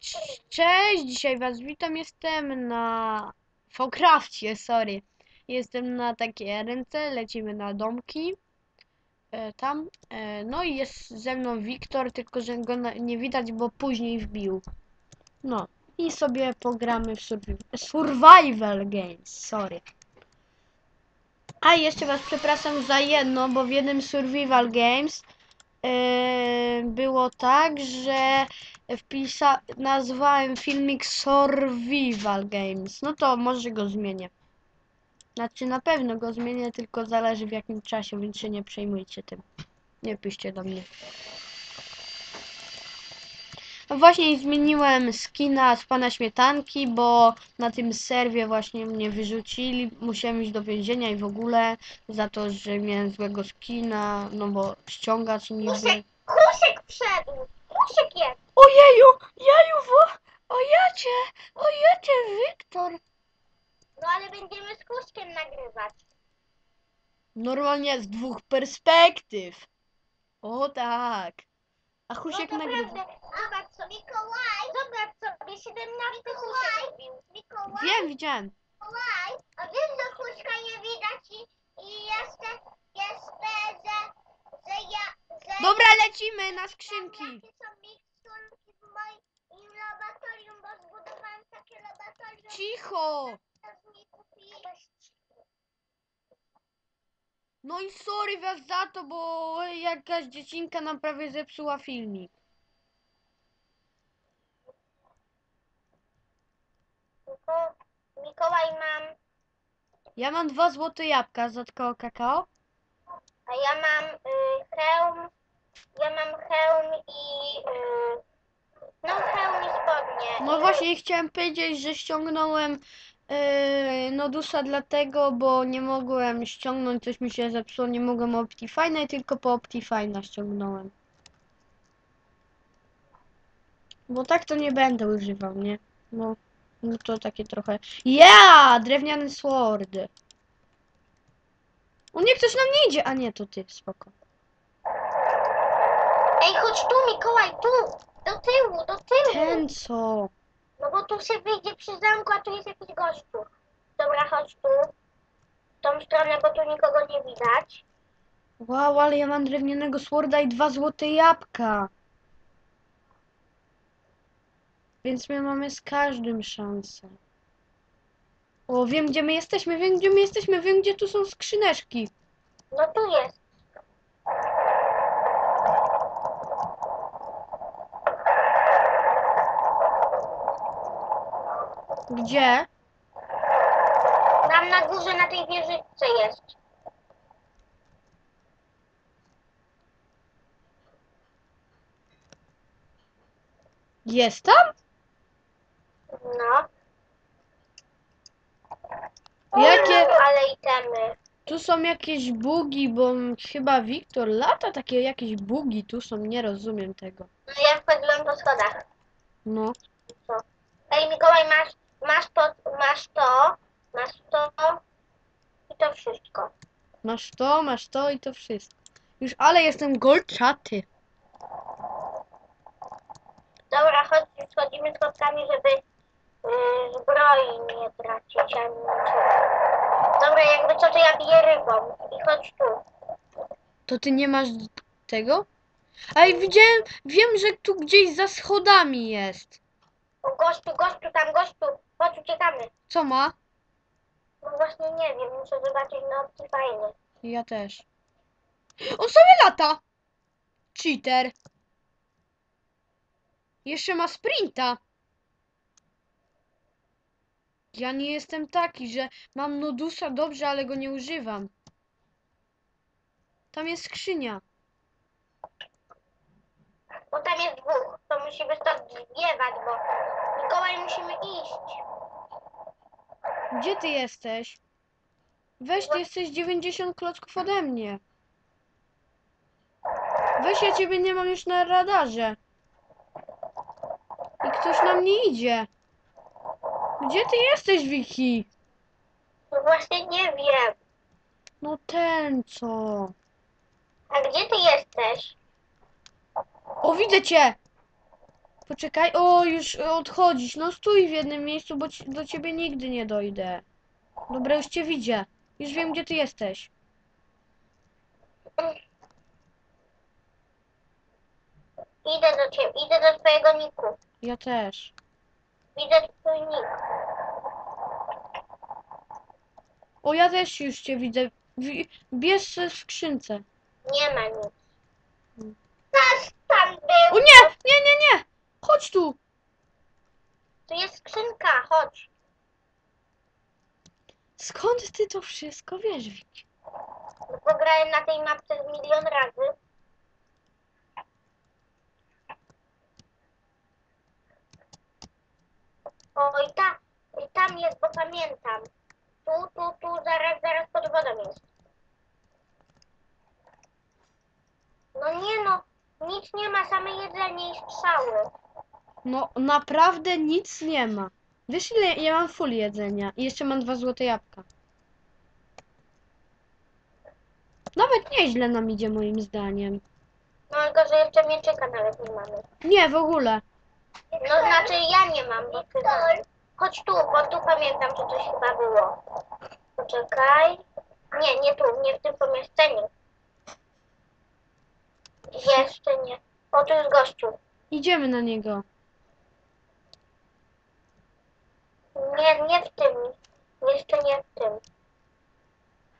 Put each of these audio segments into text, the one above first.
Cz- Cześć, dzisiaj was witam. Jestem na Focrafcie, sorry. Jestem na takie ręce, lecimy na domki. E, tam. E, no i jest ze mną Wiktor, tylko że go na, nie widać, bo później wbił. No i sobie pogramy w survi Survival Games, sorry. A jeszcze was przepraszam za jedno, bo w jednym Survival Games było tak, że wpisa nazwałem filmik Survival Games. No to może go zmienię. Znaczy na pewno go zmienię, tylko zależy w jakim czasie, więc się nie przejmujcie tym. Nie piszcie do mnie. No właśnie zmieniłem skina z pana śmietanki, bo na tym serwie właśnie mnie wyrzucili. Musiałem iść do więzienia i w ogóle za to, że miałem złego skina, no bo ściągać niby. Kusek, kusek wszedł. Kusek jest. Ojeju, jeju, wo, ojecie, ojecie, Wiktor. No ale będziemy z kuskiem nagrywać. Normalnie z dwóch perspektyw. O tak. A No Husiek to nagrywa. Zobacz sobie. Mikołaj. Zobacz sobie. 17 kusek zrobił. Mikołaj. Wiem, widziałem. Mikołaj. A wiesz, że kuska nie widać i, i jeszcze, jeszcze, że, że ja, że Dobra, lecimy na skrzynki. jakie są miksturki w moim laboratorium, bo zbudowałem takie laboratorium. Cicho. że mi kupili. No i sorry was za to, bo jakaś dziecinka nam prawie zepsuła filmik. Miko- Mikołaj mam Ja mam dwa złote jabłka za tylko kakao. A ja mam y, hełm, ja mam hełm i y, no hełm i spodnie. No właśnie chciałem powiedzieć, że ściągnąłem yy, Nodusa dlatego, bo nie mogłem ściągnąć, coś mi się zepsuło, nie mogłem Optifine, tylko po Optifine ściągnąłem. Bo tak to nie będę używał, nie? No, no to takie trochę... Ja! Drewniany sword! O nie, ktoś nam nie idzie! A nie, to ty, spoko. Ej, chodź tu Mikołaj, tu! Do tyłu, do tyłu! Ten co? No bo tu się wyjdzie przy zamku, a tu jest jakiś gościu. Dobra, chodź tu. W tą stronę, bo tu nikogo nie widać. Wow, ale ja mam drewnianego sworda i dwa złote jabłka. Więc my mamy z każdym szansę. O, wiem gdzie my jesteśmy, wiem gdzie my jesteśmy, wiem gdzie tu są skrzyneczki. No tu jest. Gdzie? Tam na górze, na tej wieżyczce jest. Jest tam? No. Jakie? Ale itemy. Tu są jakieś bugi, bo chyba Wiktor lata, takie jakieś bugi tu są, nie rozumiem tego. No ja wchodziłem po schodach. No. Ej, Mikołaj, masz, masz to, masz to, masz to i to wszystko. Masz to, masz to i to wszystko. Już, ale jestem golczaty. Dobra, chodź, schodzimy schodkami, żeby yy, zbroi nie tracić ani niczego. Dobra, jakby co, to ja biję rybą i chodź tu. To ty nie masz tego? Ej, widziałem, wiem, że tu gdzieś za schodami jest. O, gościu, gościu, tam gościu, chodź, uciekamy. Co ma? No właśnie nie wiem, muszę zobaczyć na opcji fajny. Ja też. On sobie lata! Cheater. Jeszcze ma sprinta. Ja nie jestem taki, że mam Nodusa dobrze, ale go nie używam. Tam jest skrzynia. Bo tam jest dwóch, to musimy stąd zbiewać, bo Mikołaj musimy iść. Gdzie ty jesteś? Weź, ty jesteś 90 klocków ode mnie. Weź, ja ciebie nie mam już na radarze. I ktoś na mnie idzie. Gdzie ty jesteś, Wiki? No właśnie nie wiem. No ten co? A gdzie ty jesteś? O, widzę cię! Poczekaj, o, już odchodzisz. No stój w jednym miejscu, bo ci, do ciebie nigdy nie dojdę. Dobra, już cię widzę. Już wiem, gdzie ty jesteś. Idę do ciebie, idę do twojego niku. Ja też. Widzę twój nick. O, ja też już cię widzę. Wi- Bierz skrzynce. Nie ma nic. Hmm. Nasz tam O był. nie, nie! Chodź tu! Tu jest skrzynka, chodź. Skąd ty to wszystko wiesz, Wiki? Pograłem na tej mapce milion razy. O, i, ta, i tam jest, bo pamiętam. Tu, tu, tu, zaraz, zaraz pod wodą jest. No nie no, nic nie ma, same jedzenie i strzały. No, naprawdę nic nie ma. Wiesz, ile ja mam full jedzenia? I jeszcze mam dwa złote jabłka. Nawet nieźle nam idzie, moim zdaniem. No tylko, że jeszcze mieczyka nawet nie mamy. Nie, w ogóle. No znaczy ja nie mam, bo ty. Chodź tu, bo tu pamiętam, że coś chyba było. Poczekaj. Nie, nie tu, nie w tym pomieszczeniu. Jeszcze nie. O, tu jest gościu. Idziemy na niego. Nie, nie w tym. Jeszcze nie w tym.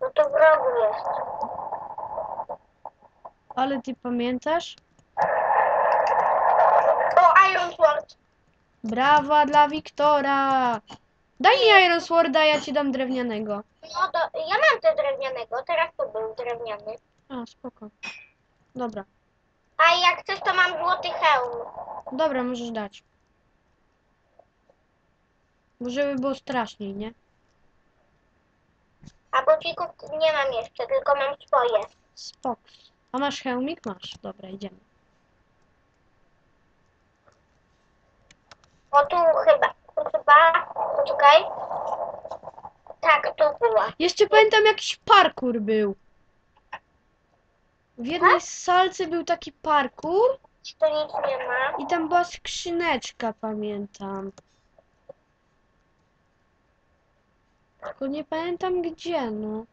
No to w rogu jest. Ale ty pamiętasz? O, Iron Sword. Brawa dla Wiktora! Daj mi Iron Sworda, ja ci dam drewnianego. No to ja mam te drewnianego, teraz tu był drewniany. A, spoko. Dobra. A jak chcesz, to mam złoty hełm. Dobra, możesz dać. Bo żeby było straszniej, nie? A bucików nie mam jeszcze, tylko mam swoje. Spoko. A masz hełmik? Masz. Dobra, idziemy. O tu chyba, tu chyba, poczekaj. Tak, tu była. Jeszcze pamiętam jakiś parkour był. W jednej salce był taki parkour Tu nic nie ma. i tam była skrzyneczka, pamiętam. Tylko nie pamiętam gdzie, no.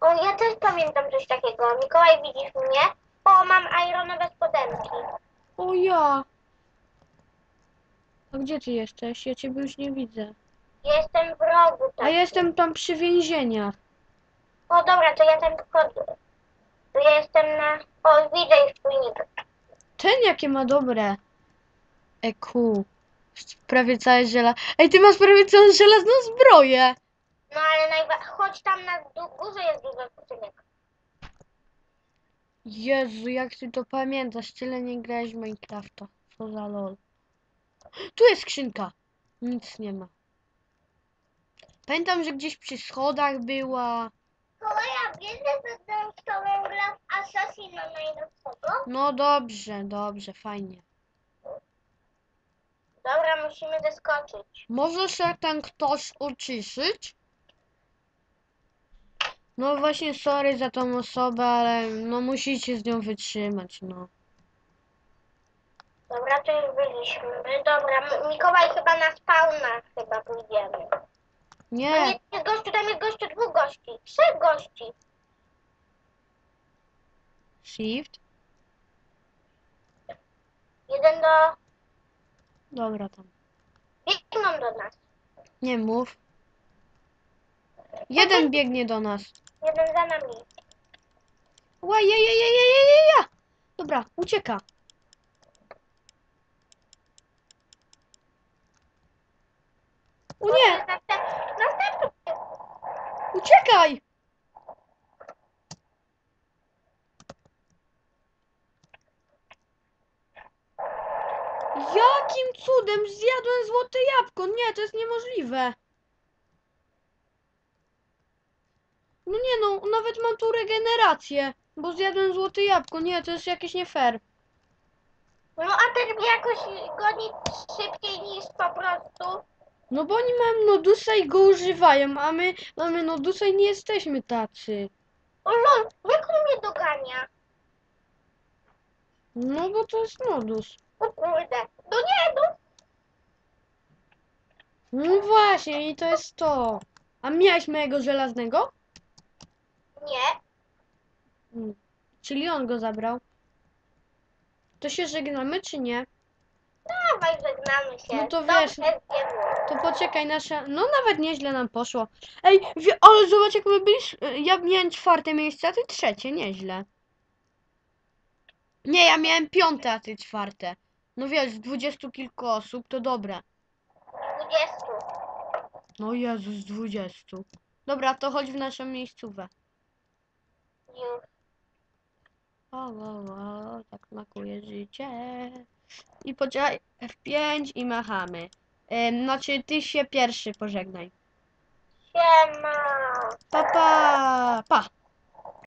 O, ja też pamiętam coś takiego. Mikołaj, widzisz mnie? O, mam ironowe spodenki. O ja! A gdzie ty jesteś? Ja ciebie już nie widzę. Jestem w rogu. A jestem tam przy więzieniach. O, dobra, to ja tam wchodzę. To ja jestem na... O, widzę nick. Ten jakie ma dobre EQ. Prawie całe żela. Ej, ty masz prawie całą żelazną zbroję. No ale najwa... chodź tam na dół, górze jest dużo skrzynek. Jezu, jak ty to pamiętasz? Tyle nie grałeś w Minecrafta. Co za lol. Tu jest skrzynka. Nic nie ma. Pamiętam, że gdzieś przy schodach była. Mikołaja, wiesz, że będę z tobą grał w Assassina najnowszego? No dobrze, dobrze, fajnie. Musimy zeskoczyć. Może się ten ktoś uciszyć? No właśnie, sorry za tą osobę, ale no musicie z nią wytrzymać, no. Dobra, to już byliśmy. Dobra, Mikołaj chyba na spawna chyba pójdziemy. No Nie, nie, jest gościu, tam jest gościu, dwóch gości, trzech gości. shift. Jeden do... Dobra tam. Biegną do nas. Nie mów. Jeden biegnie do nas. Jeden za nami. Łajejejejejejeja! Dobra, ucieka. O nie, Następny. Uciekaj! Jakim cudem zjadłem złote jabłko? Nie, to jest niemożliwe. No nie no, nawet mam tu regenerację, bo zjadłem złote jabłko. Nie, to jest jakieś nie fair. No a ten mnie jakoś goni szybciej niż po prostu. No bo oni mają Nodusa i go używają, a my mamy Nodusa i nie jesteśmy tacy. O lol, jak on mnie dogania? No bo to jest modus. O kurde. No nie, no. No właśnie, i to jest to. A miałeś mojego żelaznego? Nie. Mm. Czyli on go zabrał. To się żegnamy, czy nie? Dawaj, żegnamy się. No to Dobrze wiesz. To poczekaj, nasza. No nawet nieźle nam poszło. Ej, wie, ale zobacz, jak my byliśmy. Ja miałem czwarte miejsce, a ty trzecie, nieźle. Nie, ja miałem piąte, a ty czwarte. No wiesz, z dwudziestu kilku osób to dobre. 20. No Jezus, z dwudziestu. Dobra, to chodź w naszą miejscówę. Już. O, o, o, tak smakuje życie. I poczekaj, F5 i machamy. Ym, znaczy, ty się pierwszy pożegnaj. Siema. Pa, pa, pa.